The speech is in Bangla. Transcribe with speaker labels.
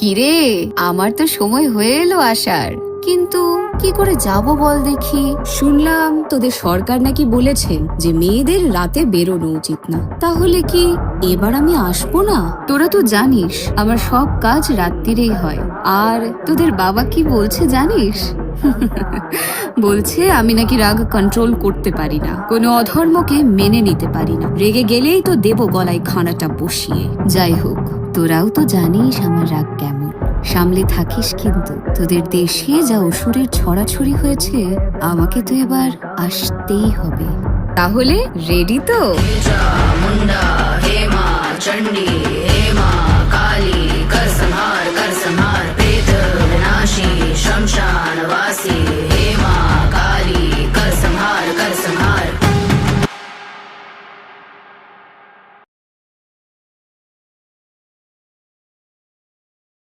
Speaker 1: কিরে? আমার তো সময় হয়ে এলো আসার। কিন্তু কি করে যাব বল দেখি।
Speaker 2: শুনলাম তোদের সরকার নাকি বলেছেন যে মেয়েদের রাতে বেরোনো উচিত না। তাহলে কি এবার আমি আসব না?
Speaker 1: তোরা তো জানিস, আমার সব কাজ রাত্রিরেই হয়। আর তোদের বাবা কি বলছে জানিস? বলছে, আমি নাকি রাগ কন্ট্রোল করতে পারি না। কোনো অধর্মকে মেনে নিতে পারি না।
Speaker 2: রেগে গেলেই তো দেব গলায় খানাটা বসিয়ে।
Speaker 1: যাই হোক, তোরাও তো জানিস আমার রাগ কেমন। সামলে থাকিস কিন্তু। তোদের দেশে যা অসুরের ছড়াছড়ি হয়েছে, আমাকে তো এবার আসতেই হবে। তাহলে রেডি তো?
Speaker 3: চন্ডী